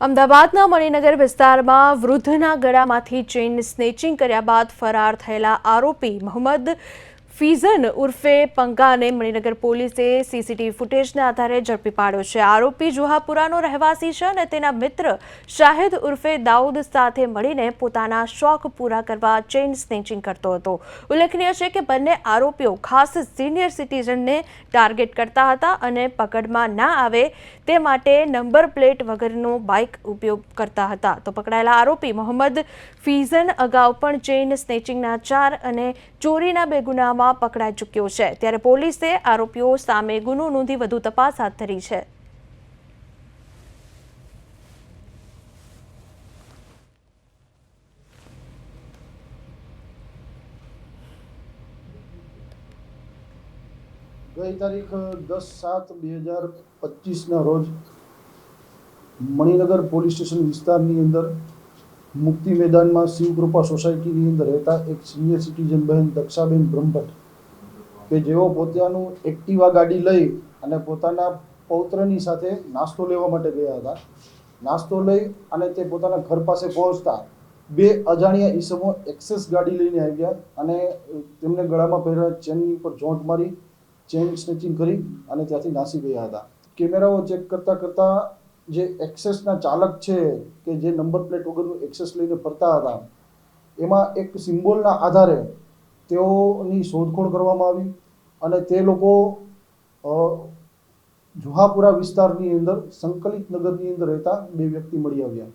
અમદાવાદના મણિનગર વિસ્તારમાં વૃદ્ધના ગળામાંથી chain snatching કર્યા બાદ ફરાર થયેલા આરોપી મોહમ્મદ ફીઝન ઉર્ફે પંગાને મણિનગર પોલીસે સીસીટીવી ફૂટેજના આધારે ઝડપી પાડ્યો છે. આરોપી જુહાપુરાનો રહેવાસી છે અને તેના મિત્ર શાહિદ ઉર્ફે દાઉદ સાથે મળીને પોતાના શોખ પૂરા કરવા ચેઇન સ્નેચિંગ કરતો હતો. ઉલ્લેખનીય છે કે બંને આરોપીઓ ખાસ સિનિયર સિટીઝનને ટાર્ગેટ કરતા હતા અને પકડમાં ના આવે તે માટે નંબર પ્લેટ વગરનો બાઇક ઉપયોગ કરતા હતા. તો પકડાયેલા આરોપી મોહમ્મદ ફીઝન અગાઉ પણ ચેઇન સ્નેચિંગના ચાર અને ચોરીના બે ગુનામાં પકડાઈ ચૂક્યો છે. ત્યારે પોલીસે આરોપીઓ સામે ગુનો નોંધી વધુ તપાસ હાથ ધરી છે. ગઈ તારીખ દસ સાત બે હજાર પચીસના રોજ મણિનગર પોલીસ સ્ટેશન વિસ્તારની અંદર મુક્તિ મેદાનમાં શિવકૃપા સોસાયટીની અંદર રહેતા એક સિનિયર સિટીઝન બહેન દક્ષાબેન બ્રહ્મભટ્ટ, કે જેઓ પોતાનું એક્ટિવા ગાડી લઈ અને પોતાના પૌત્રની સાથે નાસ્તો લેવા માટે ગયા હતા. નાસ્તો લઈ અને તે પોતાના ઘર પાસે પહોંચતા બે અજાણ્યા ઈસમો એક્સેસ ગાડી લઈને આવ્યા અને તેમને ગળામાં પહેરેલા ચેનની ઉપર જોંટ મારી, ચેન સ્નેચિંગ કરી અને ત્યાંથી નાસી ગયા હતા. કેમેરાઓ ચેક કરતાં કરતાં જે એક્સેસના ચાલક છે કે જે નંબર પ્લેટ વગરનું એક્સેસ લઈને ફરતા હતા, એમાં એક સિમ્બોલના આધારે તેઓની શોધખોળ કરવામાં આવી અને તે લોકો જુહાપુરા વિસ્તારની અંદર સંકલિત નગરની અંદર રહેતા બે વ્યક્તિ મળી આવ્યા.